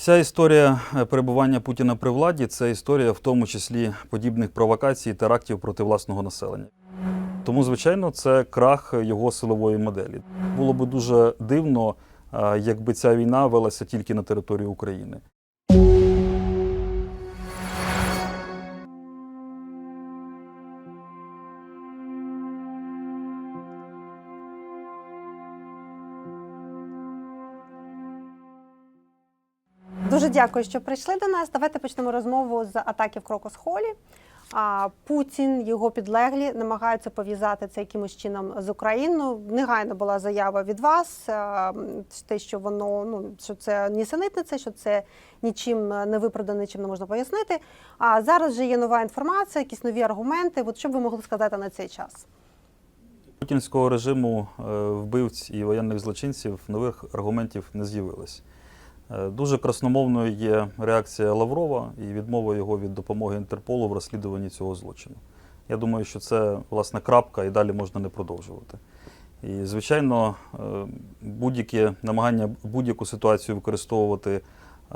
Вся історія е, перебування Путіна при владі це історія в тому числі подібних провокацій, терактів проти власного населення. Тому, звичайно, це крах його силової моделі. Було би дуже дивно, е, якби ця війна велася тільки на території України. Дякую, що прийшли до нас. Давайте почнемо розмову з атаки в Крокос-Холі. А, Путін, його підлеглі намагаються пов'язати це якимось чином з Україною. Негайно була заява від вас, те, що воно ну що це нісенітниця, що це нічим не виправдано, нічим не можна пояснити. А зараз вже є нова інформація, якісь нові аргументи. От що б ви могли сказати на цей час? Путінського режиму е, вбивць і воєнних злочинців нових аргументів не з'явилось. Е, Дуже красномовною є реакція Лаврова і відмова його від допомоги Інтерполу в розслідуванні цього злочину. Я думаю, що це власне крапка, і далі можна не продовжувати. І, звичайно, е, будь-яке намагання будь-яку ситуацію використовувати е,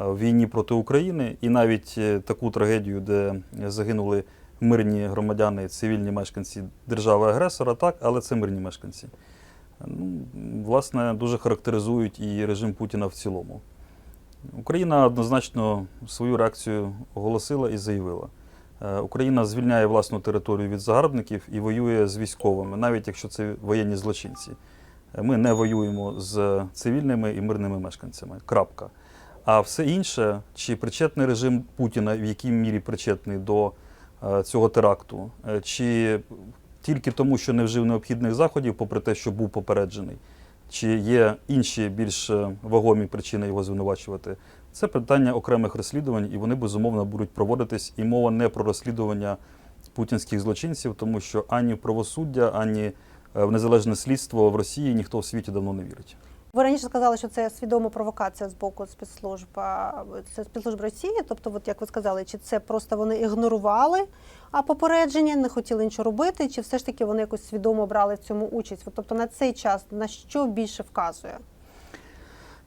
в війні проти України, і навіть таку трагедію, де загинули мирні громадяни, цивільні мешканці держави-агресора, так, але це мирні мешканці. Ну, власне, дуже характеризують і режим Путіна в цілому. Україна однозначно свою реакцію оголосила і заявила. Е, Україна звільняє власну територію від загарбників і воює з військовими, навіть якщо це воєнні злочинці. Е, Ми не воюємо з цивільними і мирними мешканцями. Крапка. А все інше, чи причетний режим Путіна, в якій мірі причетний до е, цього теракту, чи тільки тому, що не вжив необхідних заходів, попри те, що був попереджений, чи є інші більш е, вагомі причини його звинувачувати, це питання окремих розслідувань, і вони безумовно будуть проводитись. І мова не про розслідування путінських злочинців, тому що ані в правосуддя, ані е, в незалежне слідство в Росії ніхто в світі давно не вірить. Ви раніше сказали, що це свідома провокація з боку спецслужб це спецслужб Росії. Тобто, от як ви сказали, чи це просто вони ігнорували а попередження, не хотіли нічого робити, чи все ж таки вони якось свідомо брали в цьому участь? Тобто на цей час на що більше вказує?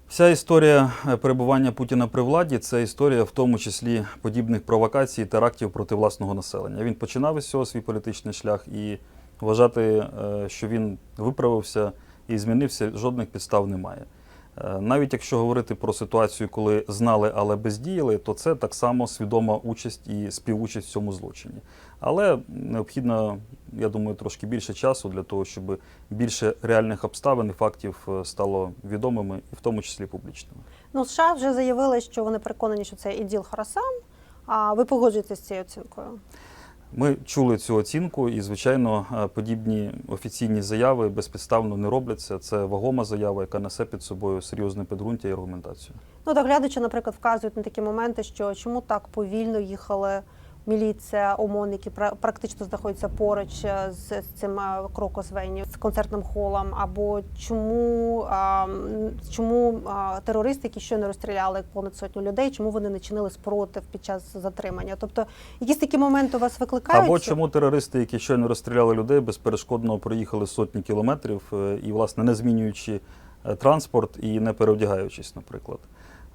Вся історія е, перебування Путіна при владі це історія в тому числі подібних провокацій, терактів проти власного населення. Він починав із цього свій політичний шлях і вважати, е, що він виправився і змінився, жодних підстав немає. Е, Навіть якщо говорити про ситуацію, коли знали, але бездіяли, то це так само свідома участь і співучасть в цьому злочині. Але необхідно, я думаю, трошки більше часу для того, щоб більше реальних обставин і фактів е, стало відомими, і в тому числі публічними. Ну, США вже заявили, що вони переконані, що це іділ Харасан. А ви погоджуєтесь з цією оцінкою? Ми чули цю оцінку, і звичайно, е, подібні офіційні заяви безпідставно не робляться. Це вагома заява, яка несе під собою серйозне підґрунтя і аргументацію. Ну, так глядачі, наприклад, вказують на такі моменти, що чому так повільно їхали міліція, ОМОН, які пра- практично знаходяться поруч е, з, цим е, крокосвені, з концертним холом, або чому, чому терористи, які щойно розстріляли понад сотню людей, чому вони не чинили спротив під час затримання? Тобто, якісь такі моменти у вас викликають? Або чому терористи, які щойно розстріляли людей, безперешкодно проїхали сотні кілометрів е, і, власне, не змінюючи транспорт і не переодягаючись, наприклад.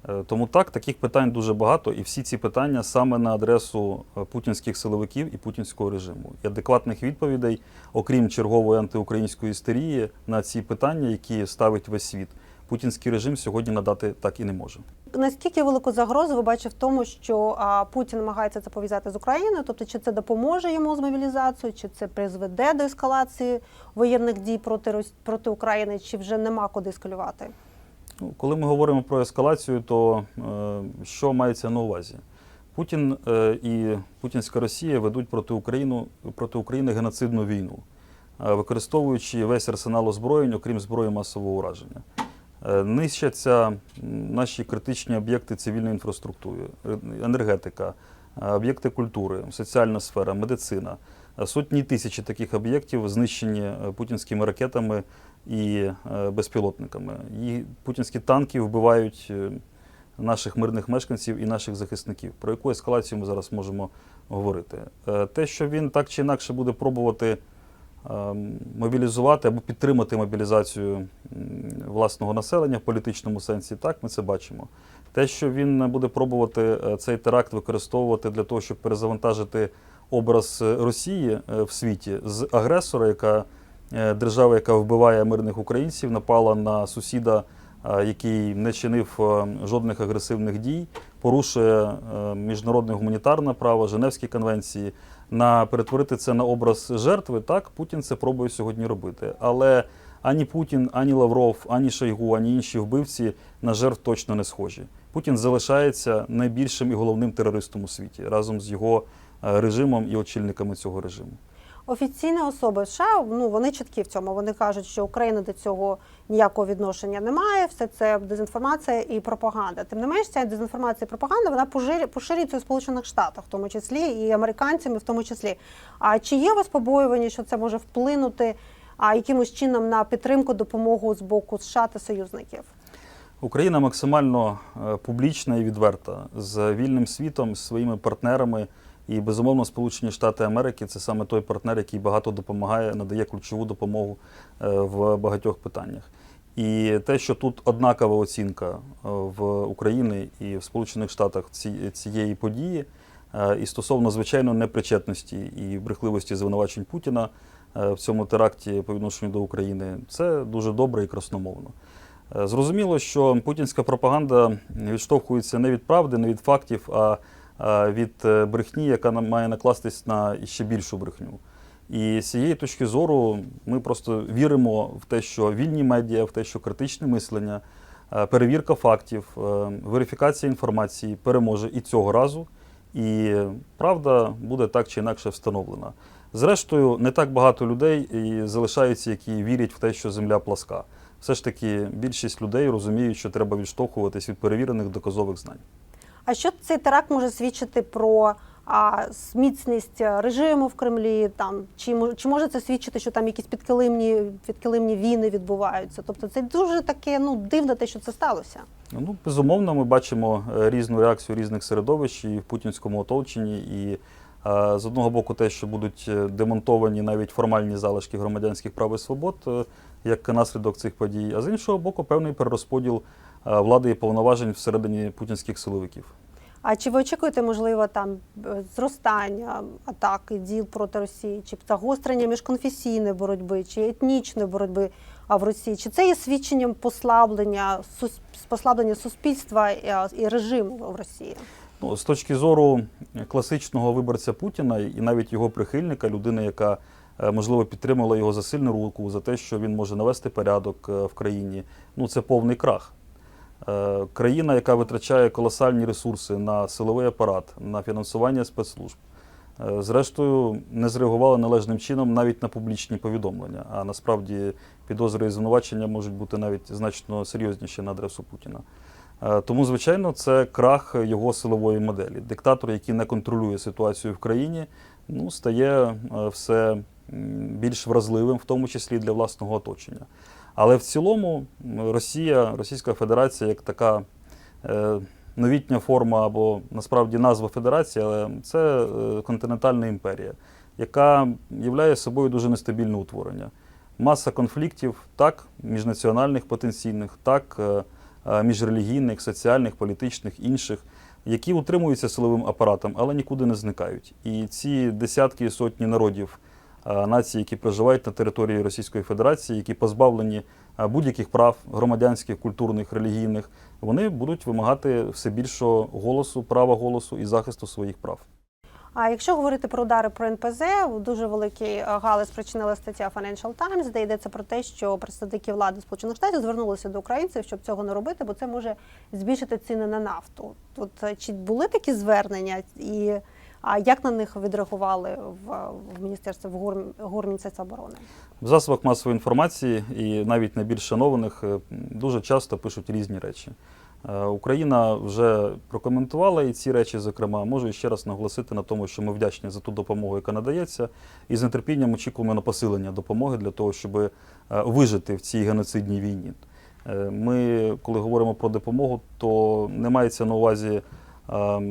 Е, Тому так, таких питань дуже багато, і всі ці питання саме на адресу е, путінських силовиків і путінського режиму. І адекватних відповідей, окрім чергової антиукраїнської істерії, на ці питання, які ставить весь світ, путінський режим сьогодні надати так і не може. Наскільки велику загрозу ви бачите в тому, що Путін намагається це пов'язати з Україною? Тобто, чи це допоможе йому з мобілізацією, чи це призведе до ескалації воєнних дій проти проти України, чи вже нема куди ескалювати? Коли ми говоримо про ескалацію, то е, що мається на увазі? Путін е, і Путінська Росія ведуть проти України, проти України геноцидну війну, е, використовуючи весь арсенал озброєнь, окрім зброї масового ураження. Нищаться наші критичні об'єкти цивільної інфраструктури, енергетика, об'єкти культури, соціальна сфера, медицина. Сотні тисячі таких об'єктів знищені путінськими ракетами і е, безпілотниками. І путінські танки вбивають е, наших мирних мешканців і наших захисників. Про яку ескалацію ми зараз можемо говорити? Е, Те, що він так чи інакше буде пробувати ем, мобілізувати або підтримати мобілізацію власного населення в політичному сенсі, так ми це бачимо. Те, що він буде пробувати цей теракт використовувати для того, щоб перезавантажити образ Росії в світі з агресора, яка держава, яка вбиває мирних українців, напала на сусіда, е, який не чинив е, жодних агресивних дій, порушує е, міжнародне гуманітарне право, Женевські конвенції. На перетворити це на образ жертви, так Путін це пробує сьогодні робити. Але ані Путін, ані Лавров, ані Шойгу, ані інші вбивці на жертв точно не схожі. Путін залишається найбільшим і головним терористом у світі разом з його е, режимом і очільниками цього режиму. Офіційні особи США ну вони чіткі в цьому. Вони кажуть, що Україна до цього ніякого відношення не має. Все це дезінформація і пропаганда. Тим не менш, ця дезінформація і пропаганда вона поширює- поширюється у Сполучених Штатах, в тому числі і американцями, в тому числі. А чи є у вас побоювання, що це може вплинути а, якимось чином на підтримку допомогу з боку США та союзників? Україна максимально е, публічна і відверта з вільним світом, з своїми партнерами. І безумовно, Сполучені Штати Америки це саме той партнер, який багато допомагає, надає ключову допомогу е, в багатьох питаннях. І те, що тут однакова оцінка е, в Україні і в Сполучених Штатах цієї події, е, і стосовно звичайно непричетності і брехливості звинувачень Путіна в цьому теракті по відношенню до України, це дуже добре і красномовно. Зрозуміло, що путінська пропаганда відштовхується не від правди, не від фактів, а від е, брехні, яка має накластись на ще більшу брехню. І з цієї точки зору ми просто віримо в те, що вільні медіа, в те, що критичне мислення, е, перевірка фактів, е, верифікація інформації переможе і цього разу, і правда буде так чи інакше встановлена. Зрештою, не так багато людей і залишаються, які вірять в те, що земля пласка. Все ж таки, більшість людей розуміють, що треба відштовхуватись від перевірених доказових знань. А що цей теракт може свідчити про а, міцність режиму в Кремлі? Там чи чи може це свідчити, що там якісь підкилимні підкилимні війни відбуваються? Тобто це дуже таке ну дивно, те, що це сталося. Ну, безумовно, ми бачимо е, різну реакцію різних середовищ і в путінському оточенні. І е, з одного боку, те, що будуть е, демонтовані навіть формальні залишки громадянських прав і свобод, як наслідок цих подій, а з іншого боку, певний перерозподіл влади і повноважень всередині путінських силовиків. А чи ви очікуєте, можливо, там е, зростання атак і діл проти Росії, чи загострення міжконфесійної боротьби, чи етнічної боротьби в Росії? Чи це є свідченням послаблення послаблення суспільства е, і режиму в Росії? Ну, з точки зору класичного виборця Путіна і навіть його прихильника, людини, яка е, можливо підтримала його за сильну руку, за те, що він може навести порядок е, в країні, ну це повний крах. Е, Країна, яка витрачає колосальні ресурси на силовий апарат, на фінансування спецслужб, е, зрештою не зреагувала належним чином навіть на публічні повідомлення. А насправді підозри і звинувачення можуть бути навіть значно серйозніші на адресу Путіна. Е, Тому, звичайно, це крах його силової моделі. Диктатор, який не контролює ситуацію в країні, ну, стає все більш вразливим, в тому числі для власного оточення. Але в цілому Росія, Російська Федерація як така е, новітня форма або насправді назва Федерації, але це е, континентальна імперія, яка являє собою дуже нестабільне утворення. Маса конфліктів, так, міжнаціональних потенційних, так, е, міжрелігійних, соціальних, політичних, інших, які утримуються силовим апаратом, але нікуди не зникають. І ці десятки і сотні народів, націй, які проживають на території Російської Федерації, які позбавлені е, будь-яких прав громадянських, культурних, релігійних, вони будуть вимагати все більшого голосу, права голосу і захисту своїх прав. А якщо говорити про удари про НПЗ, дуже великий е, галас спричинила стаття Financial Times, де йдеться про те, що представники влади Сполучених Штатів звернулися до українців, щоб цього не робити, бо це може збільшити ціни на нафту. Тут е, чи були такі звернення, і а як на них відреагували в, в міністерстві в ГУР, ГУР оборони? В засобах масової інформації і навіть найбільш шанованих е, дуже часто пишуть різні речі. Е, Україна вже прокоментувала і ці речі, зокрема, можу ще раз наголосити на тому, що ми вдячні за ту допомогу, яка надається, і з нетерпінням очікуємо на посилення допомоги для того, щоб е, вижити в цій геноцидній війні. Ми, коли говоримо про допомогу, то не мається на увазі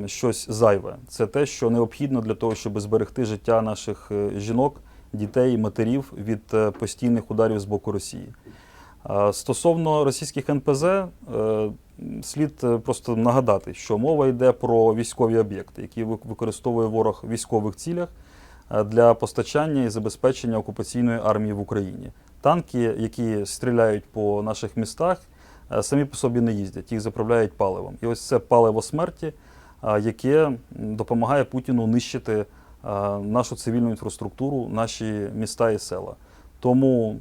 щось зайве. Це те, що необхідно для того, щоб зберегти життя наших е, жінок, дітей, матерів від е, постійних ударів з боку Росії. Стосовно російських НПЗ, е, слід е, просто нагадати, що мова йде про військові об'єкти, які використовує ворог в військових цілях е, для постачання і забезпечення окупаційної армії в Україні. Танки, які стріляють по наших містах, е, самі по собі не їздять, їх заправляють паливом. І ось це паливо смерті, е, яке допомагає Путіну нищити е, нашу цивільну інфраструктуру, наші міста і села. Тому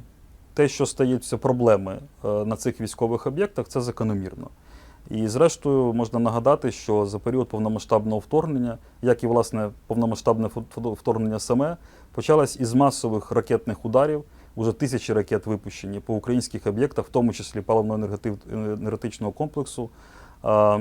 те, що стаються проблеми е, на цих військових об'єктах, це закономірно. І зрештою можна нагадати, що за період повномасштабного вторгнення, як і власне повномасштабне вторгнення саме, почалось із масових ракетних ударів. Уже тисячі ракет випущені по українських об'єктах, в тому числі паливно-енергетичного комплексу,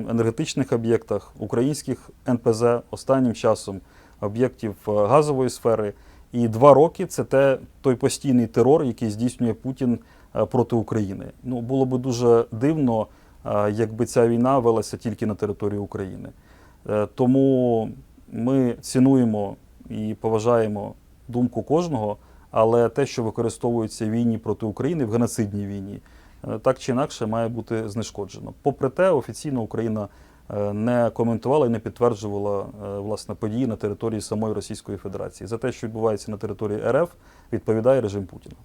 енергетичних об'єктах, українських НПЗ, останнім часом об'єктів е, газової сфери. І два роки це те, той постійний терор, який здійснює Путін е, проти України. Ну, було би дуже дивно, е, якби ця війна велася тільки на території України. Тому ми цінуємо і поважаємо думку кожного, але те, що використовується в війні проти України, в геноцидній війні, е, так чи інакше має бути знешкоджено. Попри те, офіційно Україна е, не коментувала і не підтверджувала е, власне події на території самої Російської Федерації. За те, що відбувається на території РФ, відповідає режим Путіна.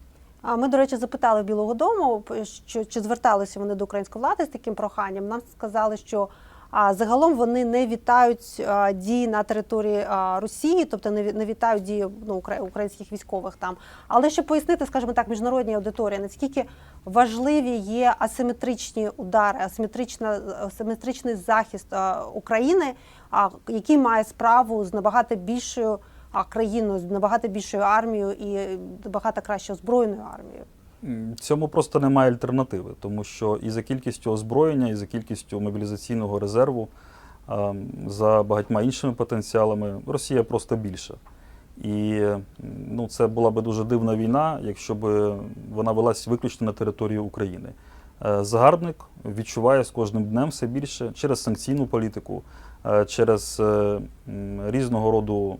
А ми, до речі, запитали Білого Дому, що чи зверталися вони до української влади з таким проханням. Нам сказали, що а, загалом вони не вітають дії на території Росії, тобто не, ві- не вітають дії ну, укра- українських військових там. Але щоб пояснити, скажімо так, міжнародній аудиторії, наскільки важливі є асиметричні удари, асиметрична, асиметричний захист України, а, який має справу з набагато більшою країною, з набагато більшою армією і набагато краще озброєною армією. Цьому просто немає альтернативи, тому що і за кількістю озброєння, і за кількістю мобілізаційного резерву, ем, за багатьма іншими потенціалами, Росія просто більша. І ну, це була би дуже дивна війна, якщо б вона велась виключно на території України. Е, Загарбник відчуває з кожним днем все більше через санкційну політику, е, через е, різного роду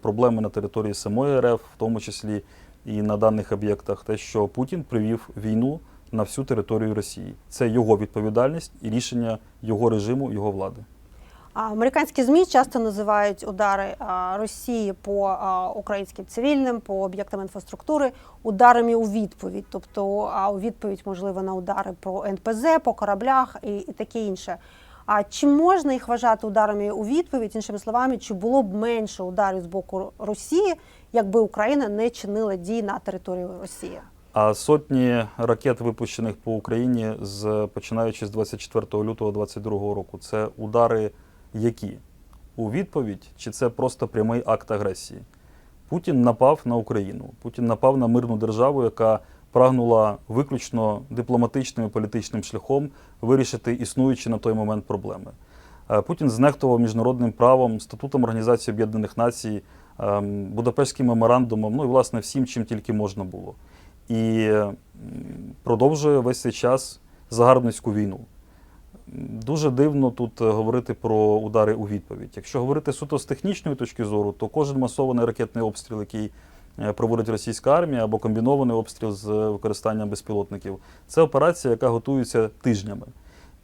проблеми на території самої РФ, в тому числі і на даних об'єктах, те, що Путін привів війну на всю територію Росії. Це його відповідальність і рішення його режиму, його влади. Американські змі часто називають удари Росії по українським цивільним, по об'єктам інфраструктури ударами у відповідь, тобто у відповідь можливо на удари про НПЗ, по кораблях і, і таке інше. А чи можна їх вважати ударами у відповідь? Іншими словами, чи було б менше ударів з боку Росії, якби Україна не чинила дій на території Росії? А сотні ракет, випущених по Україні з починаючи з 24 лютого 2022 року, це удари які? У відповідь, чи це просто прямий акт агресії? Путін напав на Україну. Путін напав на мирну державу, яка прагнула виключно дипломатичним і політичним шляхом вирішити існуючі на той момент проблеми. Е, Путін знехтував міжнародним правом, статутом Організації Об'єднаних Націй, Будапештським меморандумом, ну і власне всім, чим тільки можна було. І продовжує весь цей час загарбницьку війну. Дуже дивно тут е, говорити про удари у відповідь. Якщо говорити суто з технічної точки зору, то кожен масований ракетний обстріл, який е, проводить російська армія, або комбінований обстріл з е, використанням безпілотників, це операція, яка готується тижнями.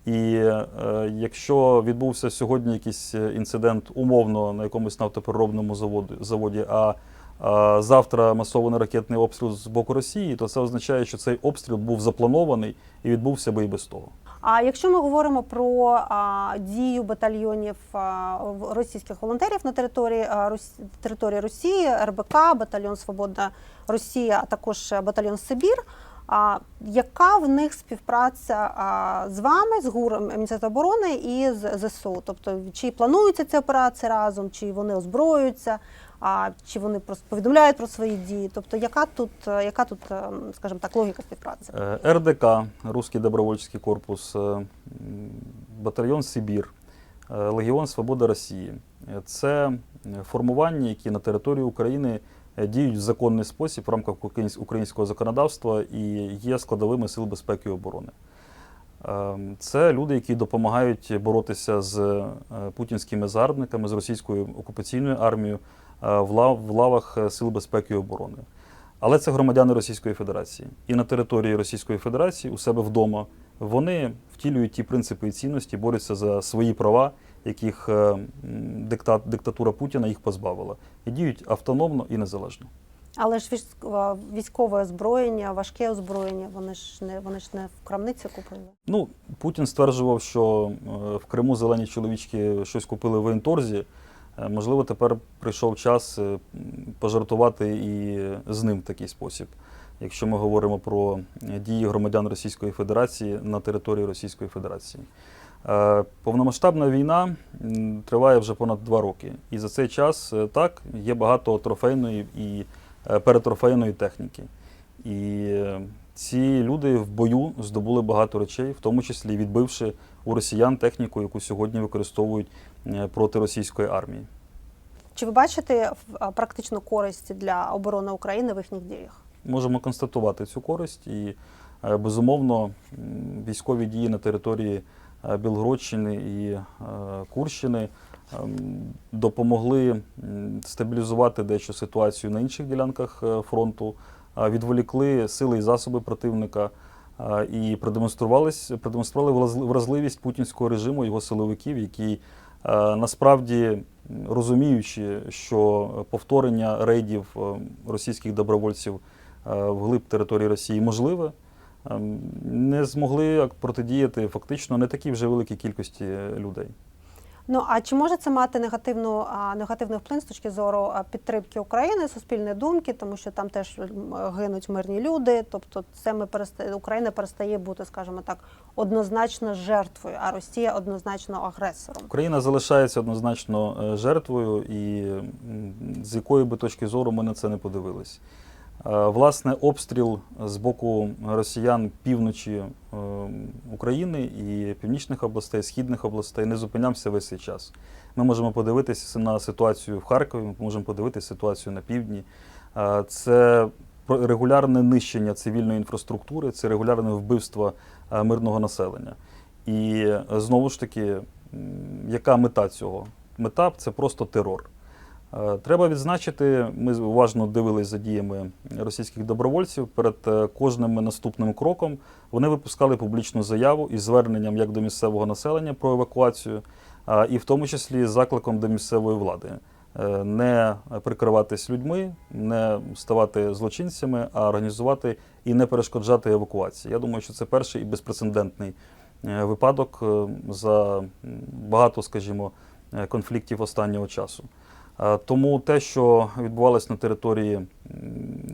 І е, якщо відбувся сьогодні якийсь е, інцидент умовно на якомусь нафтопереробному заводі, заводі а, а завтра масований ракетний обстріл з боку Росії, то це означає, що цей обстріл був запланований і відбувся би і без того. А якщо ми говоримо про а, дію батальйонів а, російських волонтерів на території а, Рос... території Росії, РБК, батальйон Свободна Росія, а також е, батальйон Сибір. А яка в них співпраця а, з вами, з ГУРом Міністерства оборони і з ЗСУ? Тобто, чи плануються ці операції разом, чи вони озброюються, а чи вони просто повідомляють про свої дії? Тобто, яка тут, е, яка тут, ем, скажімо так, логіка співпраці? Е, РДК, Руський добровольчий корпус, е, батальйон Сибір, е, Легіон Свобода Росії. Е, Це формування, які на території України е, діють в законний спосіб в рамках українського законодавства і є складовими сил безпеки і оборони. Е, Це люди, які допомагають боротися з е, путінськими загарбниками, з російською окупаційною армією е, в лавах е, сил безпеки і оборони. Але це громадяни Російської Федерації. І на території Російської Федерації у себе вдома вони втілюють ті принципи і цінності, борються за свої права, яких е, диктат, диктатура Путіна їх позбавила, і діють автономно і незалежно. Але ж військове озброєння, важке озброєння, вони ж не вони ж не в крамниці купили. Ну, Путін стверджував, що е, в Криму зелені чоловічки щось купили в воєнторзі. Е, Можливо, тепер прийшов час пожартувати і з ним в такий спосіб, якщо ми говоримо про дії громадян Російської Федерації на території Російської Федерації. Е, Повномасштабна війна триває вже понад два роки. І за цей час е, так є багато трофейної і е, перетрофейної техніки. І ці люди в бою здобули багато речей, в тому числі відбивши у росіян техніку, яку сьогодні використовують проти російської армії. Чи ви бачите практичну користь для оборони України в їхніх діях? Можемо констатувати цю користь, і безумовно військові дії на території Білгородщини і е, Курщини ем, допомогли стабілізувати дещо ситуацію на інших ділянках е, фронту, відволікли сили і засоби противника і продемонстрували вразли- вразливість путінського режиму, його силовиків, які е, насправді розуміючи, що повторення рейдів е, російських добровольців е, вглиб території Росії можливе, не змогли протидіяти фактично не такій вже великій кількості людей. Ну а чи може це мати негативну негативний вплив з точки зору підтримки України, суспільної думки, тому що там теж гинуть мирні люди. Тобто, це ми перестає Україна перестає бути, скажімо так, однозначно жертвою, а Росія однозначно агресором. Україна залишається однозначно е, жертвою, і з якої би точки зору ми на це не подивились. Е, Власне, обстріл з боку росіян півночі е, України і північних областей, східних областей не зупинявся весь цей час. Ми можемо подивитися на ситуацію в Харкові, ми можемо подивитися ситуацію на півдні. Е, Це регулярне нищення цивільної інфраструктури, це регулярне вбивство мирного населення. І знову ж таки, яка мета цього? Мета це просто терор. Е, Треба відзначити, ми уважно дивились за діями російських добровольців. Перед е, кожним наступним кроком вони випускали публічну заяву із зверненням як до місцевого населення про евакуацію, і в тому числі закликом до місцевої влади е, не прикриватись людьми, не ставати злочинцями, а організувати і не перешкоджати евакуації. Я думаю, що це перший і безпрецедентний випадок за багато, скажімо, конфліктів останнього часу. Е, Тому те, що відбувалося на території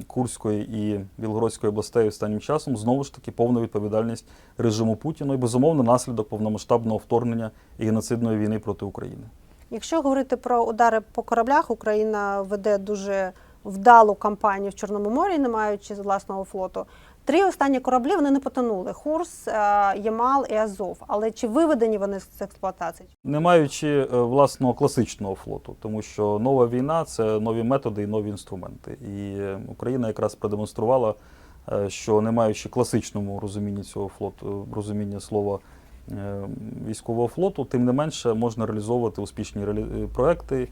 Курської і Білгородської областей останнім часом, знову ж таки повна відповідальність режиму Путіна і безумовно наслідок повномасштабного вторгнення і геноцидної війни проти України. Якщо говорити про удари по кораблях, Україна веде дуже вдалу кампанію в Чорному морі, не маючи власного флоту. Три останні кораблі вони не потонули: Хурс, е, Ямал і Азов. Але чи виведені вони з експлуатації? Не маючи е, власного класичного флоту, тому що нова війна це нові методи і нові інструменти. І е, Україна якраз продемонструвала, що не маючи класичному розумінні цього флоту, розуміння слова військового флоту, тим не менше можна реалізовувати успішні проекти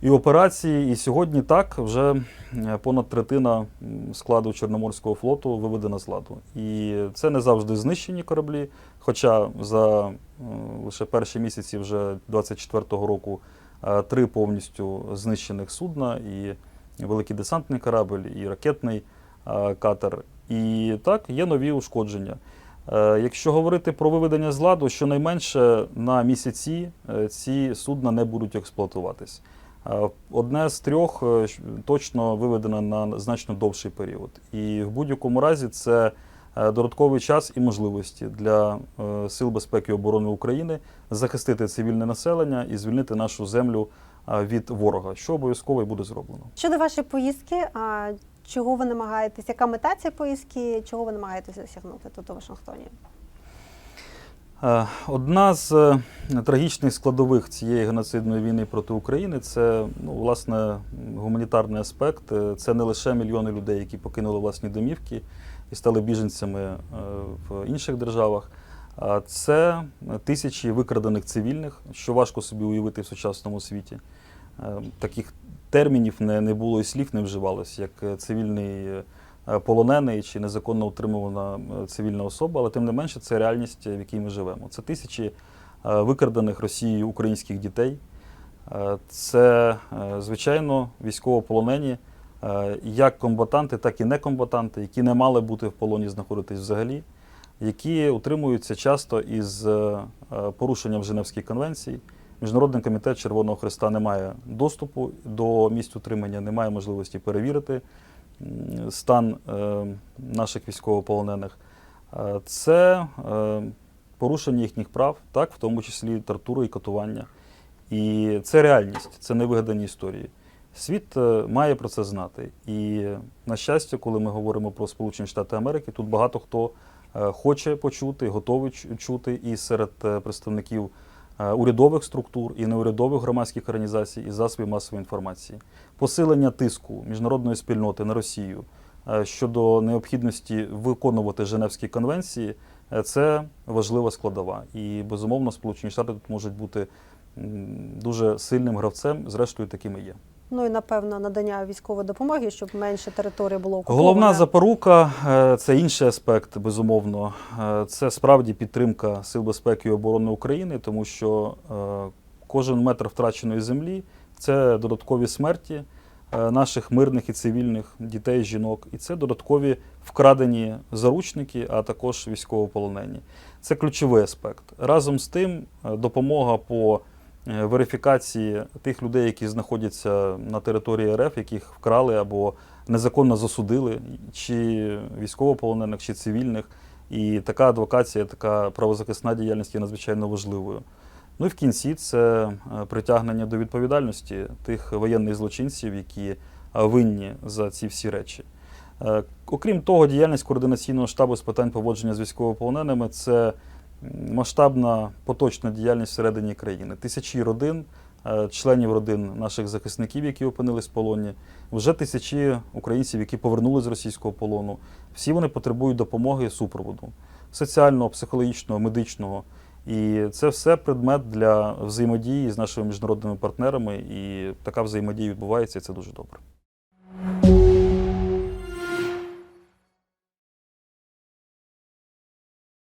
і операції. І сьогодні так вже е, понад третина складу Чорноморського флоту виведена з ладу. І це не завжди знищені кораблі. Хоча за е, лише перші місяці вже 24-го року е, три повністю знищених судна, і великий десантний корабль, і ракетний катер. І так, є нові ушкодження. Якщо говорити про виведення з ладу, щонайменше на місяці ці судна не будуть експлуатуватись. Е, Одне з трьох е, точно виведено на значно довший період. І в будь-якому разі це е, додатковий час і можливості для Сил безпеки і оборони України захистити цивільне населення і звільнити нашу землю від ворога, що обов'язково і буде зроблено. Щодо вашої поїздки, а, чого ви намагаєтесь? Яка мета цієї поїздки? Чого ви намагаєтесь досягнути тут у Вашингтоні? Е, Одна з е, трагічних складових цієї геноцидної війни проти України це ну, власне гуманітарний аспект. Е, Це не лише мільйони людей, які покинули власні домівки і стали біженцями в інших державах. А це тисячі викрадених цивільних, що важко собі уявити в сучасному світі. Таких термінів не, не було і слів не вживалось, як цивільний полонений чи незаконно утримувана е, цивільна особа, але тим не менше це реальність, в якій ми живемо. Це тисячі е, викрадених Росією українських дітей. Е, Це, е, звичайно, військовополонені, е, як комбатанти, так і некомбатанти, які не мали бути в полоні знаходитись взагалі, які утримуються часто із е, е, порушенням Женевських конвенцій. Міжнародний комітет Червоного Христа не має доступу до місць утримання, не має можливості перевірити стан е, наших військовополонених. Е, Це е, порушення їхніх прав, так, в тому числі тортури і катування. І це реальність, це не вигадані історії. Світ має про це знати. І на щастя, коли ми говоримо про Сполучені Штати Америки, тут багато хто хоче почути, готовий чути і серед представників урядових структур і неурядових громадських організацій і засобів масової інформації. Посилення тиску міжнародної спільноти на Росію е, щодо необхідності виконувати Женевські конвенції е, це важлива складова. І безумовно, Сполучені Штати тут можуть бути дуже сильним гравцем, зрештою, такими є. Ну і напевно надання військової допомоги, щоб менше території було окуповано. Головна запорука е, це інший аспект, безумовно. Це справді підтримка Сил безпеки і оборони України, тому що кожен метр втраченої землі це додаткові смерті е, наших мирних і цивільних дітей, жінок, і це додаткові вкрадені заручники, а також військовополонені. Це ключовий аспект. Разом з тим, е, допомога по е, верифікації тих людей, які знаходяться на території РФ, яких вкрали або незаконно засудили, чи військовополонених, чи цивільних. І така адвокація, така правозахисна діяльність є надзвичайно важливою. Ну і в кінці це е, притягнення до відповідальності тих воєнних злочинців, які е, винні за ці всі речі. Е, Окрім того, діяльність координаційного штабу з питань поводження з військовополоненими це масштабна поточна діяльність всередині країни. Тисячі родин, членів родин наших захисників, які опинились в полоні, вже тисячі українців, які повернулись з російського полону. Всі вони потребують допомоги і супроводу соціального, психологічного, медичного. І це все предмет для взаємодії з нашими міжнародними партнерами. І така взаємодія відбувається, і це дуже добре.